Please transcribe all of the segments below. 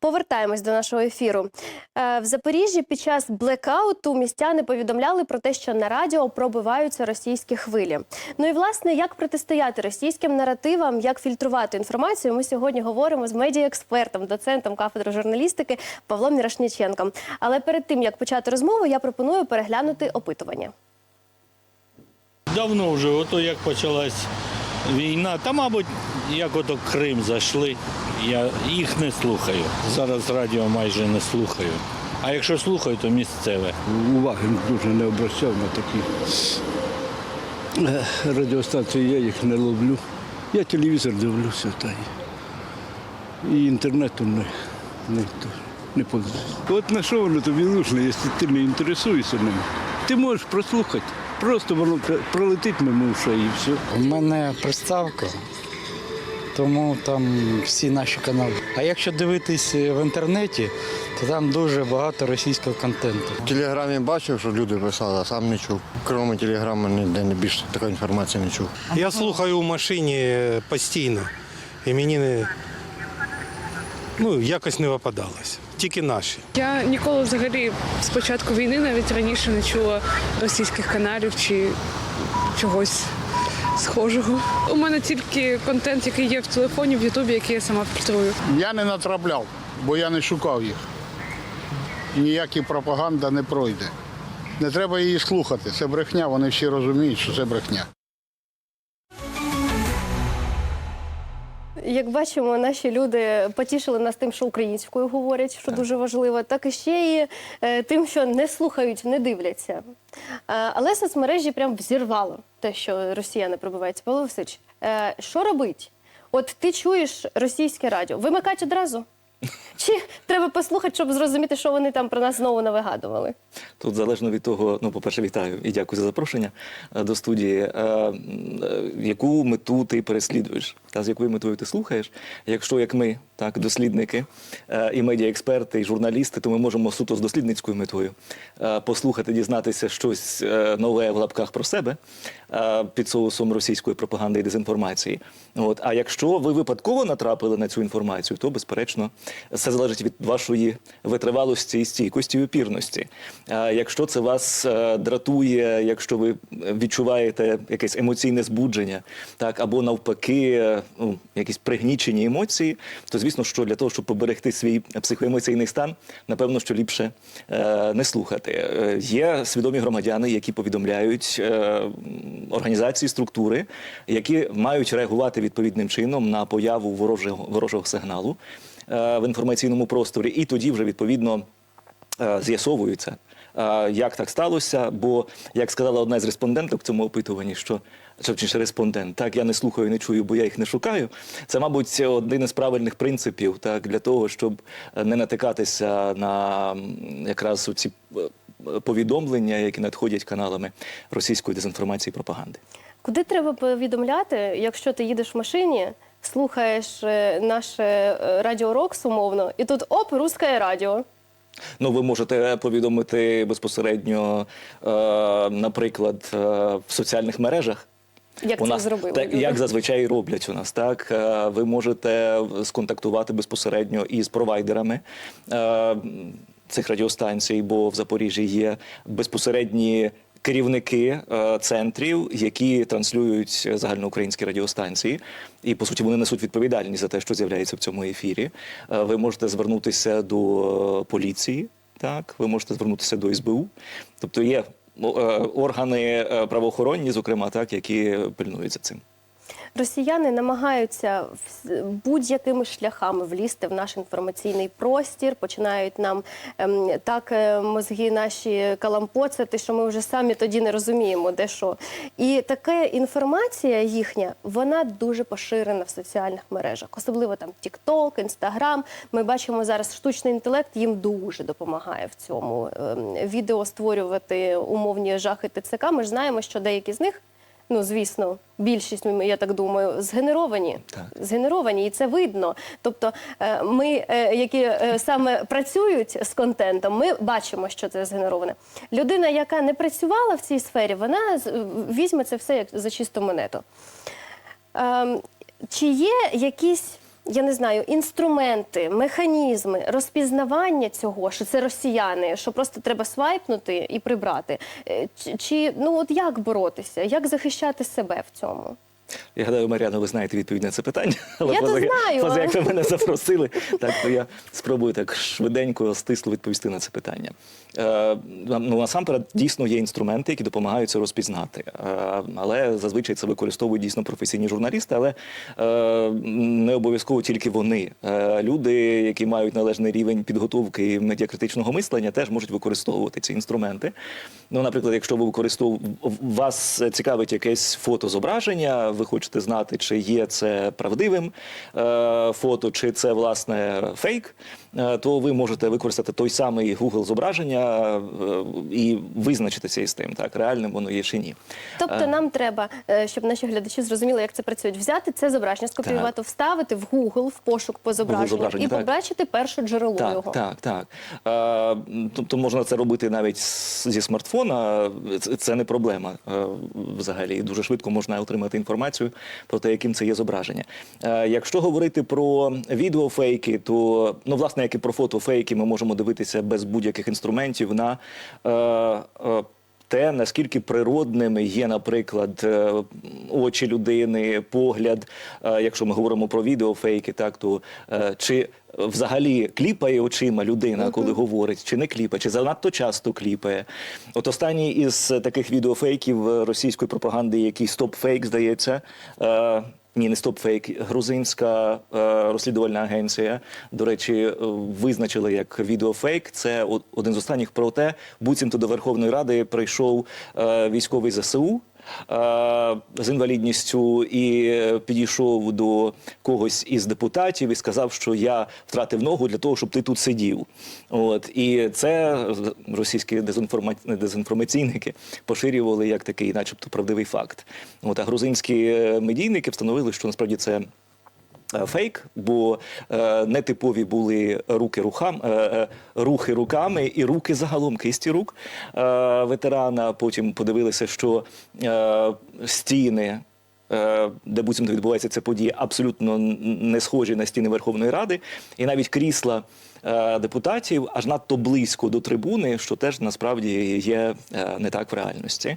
Повертаємось до нашого ефіру. Е, В Запоріжжі під час блекауту містяни повідомляли про те, що на радіо пробиваються російські хвилі. Ну і власне, як протистояти російським наративам, як фільтрувати інформацію, ми сьогодні говоримо з медіаекспертом, доцентом кафедри журналістики Павлом Мірошніченком. Але перед тим як почати розмову, я пропоную переглянути опитування. Давно вже, ото як почалась війна, та, мабуть, як ото Крим зайшли, я їх не слухаю. Зараз радіо майже не слухаю. А якщо слухаю, то місцеве. уваги дуже не обращав на такі радіостанції, я їх не ловлю. Я телевізор дивлюся та і інтернету не, не, не пользуюсь. От на що воно тобі нужно, якщо ти не інтересуєшся ним? Ти можеш прослухати. Просто воно пр- пролетить мимо ушей і все. У мене приставка, тому там всі наші канали. А якщо дивитись в інтернеті, то там дуже багато російського контенту. В телеграмі бачив, що люди писали, а сам не чув. Крім телеграми ніде не більше такої інформації не чув. Я слухаю у машині постійно, і мені не, ну, якось не випадалось. Тільки наші. Я ніколи взагалі з початку війни навіть раніше не чула російських каналів чи чогось схожого. У мене тільки контент, який є в телефоні, в Ютубі, який я сама фільтрую. Я не натрапляв, бо я не шукав їх. Ніякі пропаганда не пройде. Не треба її слухати. Це брехня, вони всі розуміють, що це брехня. Як бачимо, наші люди потішили нас тим, що українською говорять, що дуже важливо, так і ще і е, тим, що не слухають, не дивляться. Але соцмережі прям взірвало те, що росіяни пробиваються. Павло Васильович, е, що робить? От ти чуєш російське радіо, вимикать одразу? Чи треба послухати, щоб зрозуміти, що вони там про нас знову навигадували? Тут залежно від того, ну, по-перше, вітаю і дякую за запрошення е, до студії. Яку мету ти переслідуєш? Та з якою метою ти слухаєш? Якщо як ми, так, дослідники е, і медіаексперти, і журналісти, то ми можемо суто з дослідницькою метою е, послухати, дізнатися щось е, нове в лапках про себе під соусом російської пропаганди і дезінформації. От. А якщо ви випадково натрапили на цю інформацію, то безперечно все залежить від вашої витривалості і стійкості і опірності. А якщо це вас дратує, якщо ви відчуваєте якесь емоційне збудження, так або навпаки, ну, якісь пригнічені емоції, то звісно, що для того, щоб поберегти свій психоемоційний стан, напевно, що ліпше е, не слухати. Е, Є свідомі громадяни, які повідомляють е, організації, структури, які мають реагувати відповідним чином на появу ворожого ворожого сигналу е, в інформаційному просторі, і тоді вже відповідно е, з'ясовується, е, як так сталося. Бо, як сказала одна з респонденток в цьому опитуванні, що чи респондент, так я не слухаю, не чую, бо я їх не шукаю. Це, мабуть, один із правильних принципів, так для того, щоб е, не натикатися на якраз ці повідомлення, які надходять каналами російської дезінформації і пропаганди. Куди треба повідомляти, якщо ти їдеш в машині, слухаєш е, наше е, радіо Рокс умовно, і тут оп, русське радіо. Ну, ви можете повідомити безпосередньо, е, наприклад, е, в соціальних мережах. Як у це нас зробили так, як зазвичай роблять у нас, так Е, ви можете сконтактувати безпосередньо із провайдерами. е, Цих радіостанцій, бо в Запоріжжі є безпосередні керівники е, центрів, які транслюють загальноукраїнські радіостанції, і по суті вони несуть відповідальність за те, що з'являється в цьому ефірі. Е, ви можете звернутися до е, поліції, так ви можете звернутися до СБУ, тобто є е, органи е, правоохоронні, зокрема, так які пильнують за цим. Росіяни намагаються будь-якими шляхами влізти в наш інформаційний простір, починають нам ем, так е, мозги наші калампоцати, що ми вже самі тоді не розуміємо, де що. І така інформація їхня, вона дуже поширена в соціальних мережах, особливо там TikTok, Instagram. Ми бачимо зараз штучний інтелект їм дуже допомагає в цьому ем, відео створювати умовні жахи ТЦК. Ми ж знаємо, що деякі з них. Ну, звісно, більшість, ну, я так думаю, згенеровані. Так. Згенеровані, і це видно. Тобто, е, ми, е, які е, саме працюють з контентом, ми бачимо, що це згенероване. Людина, яка не працювала в цій сфері, вона візьме це все як за чисту монету. Ем, Чи є якісь я не знаю, інструменти, механізми розпізнавання цього, що це росіяни, що просто треба свайпнути і прибрати. Е, Чи, ну от як боротися, як захищати себе в цьому? Я гадаю, Мар'яно, ви знаєте відповідь на це питання. Але Я поза- знаю, поза як ви мене запросили, так то я спробую так швиденько, стисло відповісти на це питання. Е, ну, насамперед, дійсно є інструменти, які допомагають це розпізнати. Е, але зазвичай це використовують дійсно професійні журналісти, але е, не обов'язково тільки вони. Е, люди, які мають належний рівень підготовки і медіакритичного мислення, теж можуть використовувати ці інструменти. Ну, наприклад, якщо ви використовуєте вас цікавить якесь фотозображення, ви хочете знати, чи є це правдивим е, фото, чи це власне фейк, то ви можете використати той самий Google зображення е, і визначитися із тим, так реальним воно є чи ні. Тобто Е, нам треба, е, щоб наші глядачі зрозуміли, як це працює, взяти це зображення, скопіювати, вставити в Google, в пошук по зображенню і так. побачити перше джерело Так, його. так, так. Е, тобто можна це робити навіть зі смартфона. Це, не проблема е, взагалі. І Дуже швидко можна отримати інформацію про те, яким це є зображення. Е, якщо говорити про відеофейки, то ну, власне, як і про фотофейки, ми можемо дивитися без будь-яких інструментів на. Е, е, те, наскільки природним є, наприклад, е, очі людини, погляд, е, якщо ми говоримо про відеофейки, так то е, чи взагалі кліпає очима людина, коли говорить, чи не кліпає, чи занадто часто кліпає. От останній із таких відеофейків е, російської пропаганди, який стоп-фейк, здається. Ні, не стопфейк. Грузинська е, розслідувальна агенція, до речі, е, визначила як відеофейк. Це один з останніх про те, буцімто до Верховної Ради прийшов е, військовий ЗСУ. Е, З інвалідністю і е, підійшов до когось із депутатів і сказав, що я втратив ногу для того, щоб ти тут сидів. От і це російські дезінформа... дезінформаційники поширювали як такий, начебто, правдивий факт. От а грузинські е, медійники встановили, що насправді це. Е, Фейк, бо е, нетипові були руки рухам, е, рухи руками і руки загалом кисті рук е, ветерана. Потім подивилися, що е, стіни. Де буцімто відбувається ця подія, абсолютно не схожі на стіни Верховної Ради, і навіть крісла депутатів аж надто близько до трибуни, що теж насправді є не так в реальності.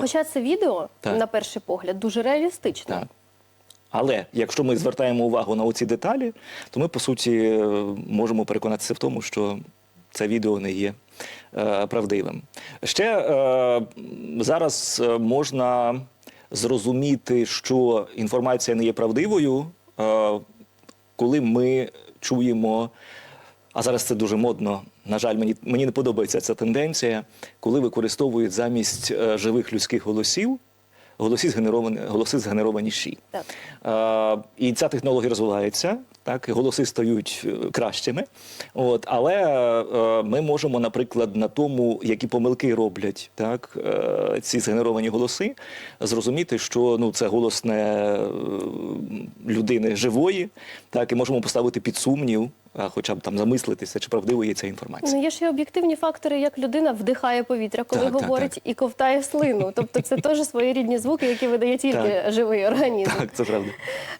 Хоча це відео, Так. на перший погляд, дуже реалістичне. так. Але якщо ми звертаємо увагу на оці деталі, то ми по суті можемо переконатися в тому, що це відео не є е, правдивим. Ще е, зараз е, можна зрозуміти, що інформація не є правдивою, е, коли ми чуємо. А зараз це дуже модно. На жаль, мені, мені не подобається ця тенденція, коли використовують замість е, живих людських голосів голоси згенеровані, голоси згенеровані щі. Так. Е, і ця технологія розвивається, так, голоси стають е, кращими. От, але е, ми можемо, наприклад, на тому, які помилки роблять так, е, ці згенеровані голоси, зрозуміти, що ну, це голос не людини живої, так, і можемо поставити під сумнів, а хоча б там замислитися, чи правдиво є ця інформація. Ну, є ще об'єктивні фактори, як людина вдихає повітря, коли Так, так, говорить, так. і ковтає слину. Тобто це теж своєрідні звуки, які видає тільки Так. живий організм. Так, це правда.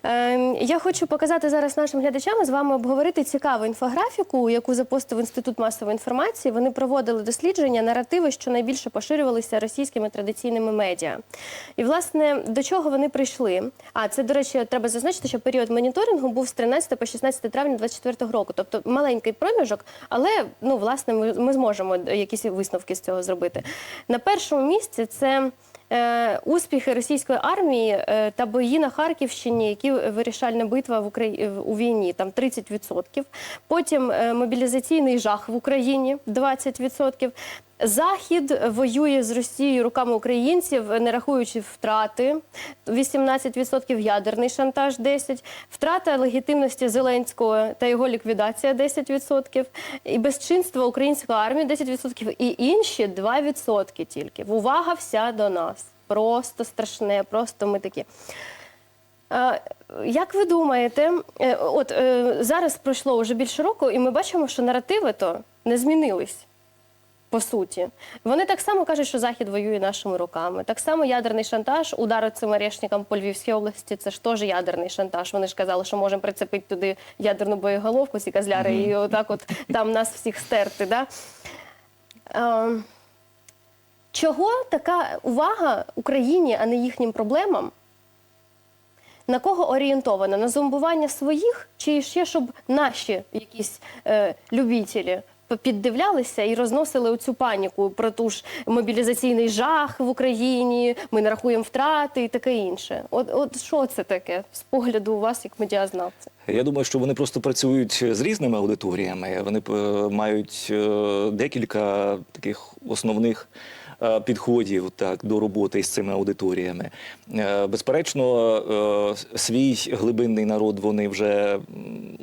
Е, Я хочу показати зараз нашим глядачам з вами обговорити цікаву інфографіку, яку запостив Інститут масової інформації. Вони проводили дослідження, наративи, що найбільше поширювалися російськими традиційними медіа. І власне до чого вони прийшли? А це, до речі, треба зазначити, що період моніторингу був з 13 по 16 травня 2024 року, тобто маленький проміжок, але ну власне ми, ми зможемо якісь висновки з цього зробити. На першому місці це. Е, успіхи російської армії е, та бої на Харківщині, які вирішальна битва в Украї... у війні, там 30%. Потім е, мобілізаційний жах в Україні 20%. Захід воює з Росією руками українців, не рахуючи втрати 18%, ядерний шантаж 10%, втрата легітимності Зеленського та його ліквідація 10%, і безчинство української армії 10%, і інші 2% тільки. Увага вся до нас. Просто страшне, просто ми такі. Як ви думаєте, е, от е, зараз пройшло вже більше року, і ми бачимо, що наративи то не змінились. По суті, вони так само кажуть, що Захід воює нашими руками. Так само ядерний шантаж, удари цим орешникам по Львівській області, це ж теж ядерний шантаж. Вони ж казали, що можемо прицепити туди ядерну боєголовку, ці козляри, і отак от там нас всіх стерти. Да? Ем, чого така увага Україні, а не їхнім проблемам? На кого орієнтована? На зомбування своїх, чи ще щоб наші якісь е, любителі піддивлялися і розносили оцю паніку про ту ж мобілізаційний жах в Україні, ми не рахуємо втрати і таке інше. От, от що це таке з погляду у вас як медіазнавця? Я думаю, що вони просто працюють з різними аудиторіями. Вони е, мають е, декілька таких основних підходів так до роботи з цими аудиторіями. Е, Безперечно, е, свій глибинний народ вони вже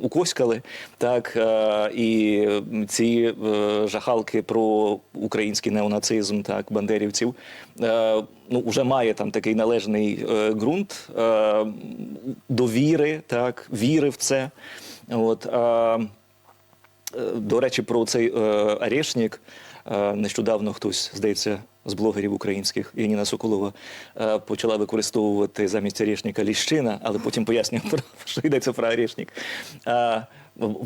укоськали, так е, і ці е, жахалки про український неонацизм, так бандерівців. е, Ну, вже має там такий належний е, ґрунт е, довіри, так, віри в це. От, е, е, до речі, про цей е, Орешник. Е, Нещодавно хтось, здається, з блогерів українських Яніна Соколова е, почала використовувати замість Орешника ліщина, але потім пояснює, про що йдеться про Орешник.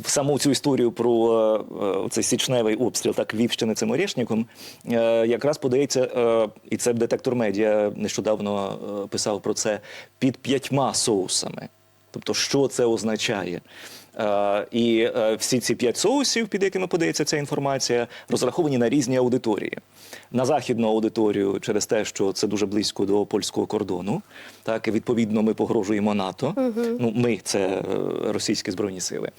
Саму цю історію про е, цей січневий обстріл так Львівщини цим Орешником е, якраз подається, і це детектор медіа нещодавно писав про це під п'ятьма соусами. Тобто, що це означає? Е, і е, всі ці п'ять соусів, під якими подається ця інформація, розраховані на різні аудиторії. На західну аудиторію через те, що це дуже близько до польського кордону. Так, і відповідно, ми погрожуємо НАТО. Ну, ми це е, російські збройні сили.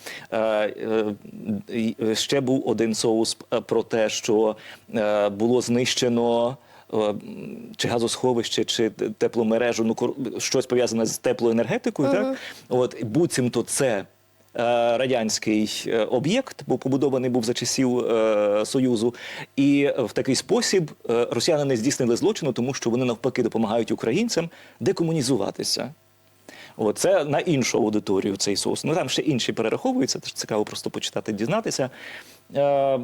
Ще був один соус про те, що було знищено. Чи газосховище, чи тепломережу, ну щось пов'язане з теплоенергетикою, так от буцімто це радянський е, об'єкт, бо побудований був за часів е, Союзу, і в такий спосіб е, росіяни не здійснили злочину, тому що вони навпаки допомагають українцям декомунізуватися. От, це на іншу аудиторію цей соус. Ну там ще інші перераховуються, теж цікаво просто почитати, дізнатися. Е,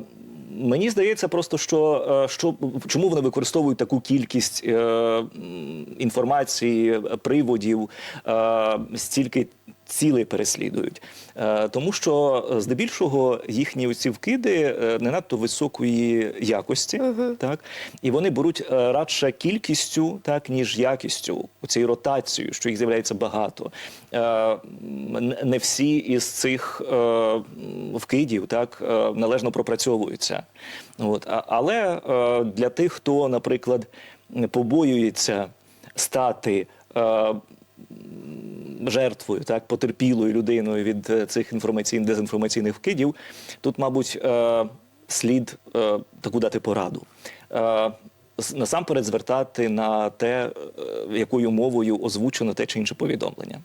мені здається, просто що, е, що чому вони використовують таку кількість е, інформації, приводів, е, стільки цілей переслідують. Е, тому що е, здебільшого їхні оці вкиди е, не надто високої якості, так і вони беруть радше кількістю, так ніж якістю, цією ротацією, що їх з'являється багато. Не всі із цих вкидів так належно пропрацьовуються. От але для тих, хто, наприклад, побоюється стати. Жертвою, так потерпілою людиною від е, цих інформаційних дезінформаційних вкидів, тут, мабуть, е, слід е, таку дати пораду. Е, Насамперед звертати на те, е, якою мовою озвучено те чи інше повідомлення.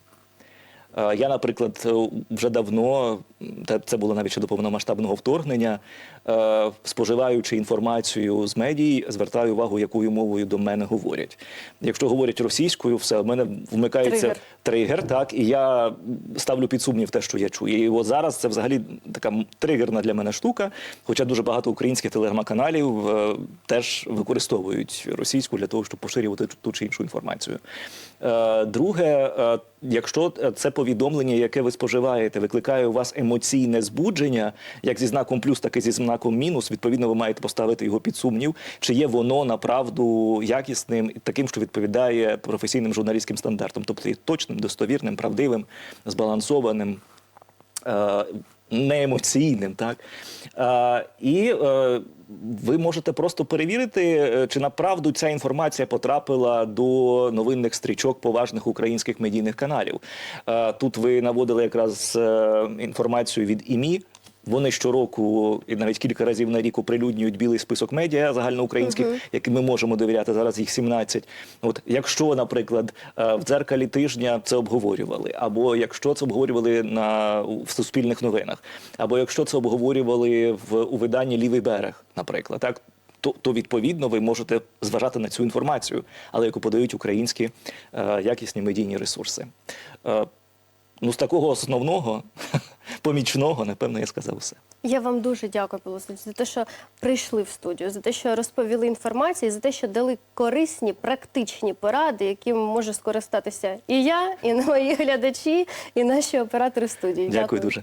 Е, Я, наприклад, е, вже давно, це було навіть ще до повномасштабного вторгнення, е, споживаючи інформацію з медій, звертаю увагу, якою мовою до мене говорять. Якщо говорять російською, все в мене вмикається Тригер. тригер, так і я ставлю під сумнів те, що я чую. І от зараз це взагалі така тригерна для мене штука. Хоча дуже багато українських телеграм-каналів теж використовують російську для того, щоб поширювати ту- чи іншу інформацію. Друге, якщо це повідомлення, яке ви споживаєте, викликає у вас емоційне збудження, як зі знаком плюс, так і зі знаком мінус, відповідно, ви маєте поставити його під сумнів, чи є воно направду якісним таким, що відповідає професійним журналістським стандартам, тобто є точним, достовірним, правдивим, збалансованим. Неемоційним, так е, і е, ви можете просто перевірити, е, чи направду ця інформація потрапила до новинних стрічок поважних українських медійних каналів. Е, тут ви наводили якраз е, інформацію від ІМІ. Вони щороку і навіть кілька разів на рік оприлюднюють білий список медіа загальноукраїнських, яким ми можемо довіряти. Зараз їх 17. От якщо, наприклад, е, в дзеркалі тижня це обговорювали, або якщо це обговорювали на в суспільних новинах, або якщо це обговорювали в у виданні Лівий берег, наприклад, так. То, то відповідно ви можете зважати на цю інформацію, але яку подають українські е, якісні медійні ресурси. Е, ну, з такого основного помічного, напевно, я сказав усе. Я вам дуже дякую, Полосич, за те, що прийшли в студію, за те, що розповіли інформацію, за те, що дали корисні, практичні поради, яким може скористатися і я, і мої глядачі, і наші оператори студії. Дякую дуже.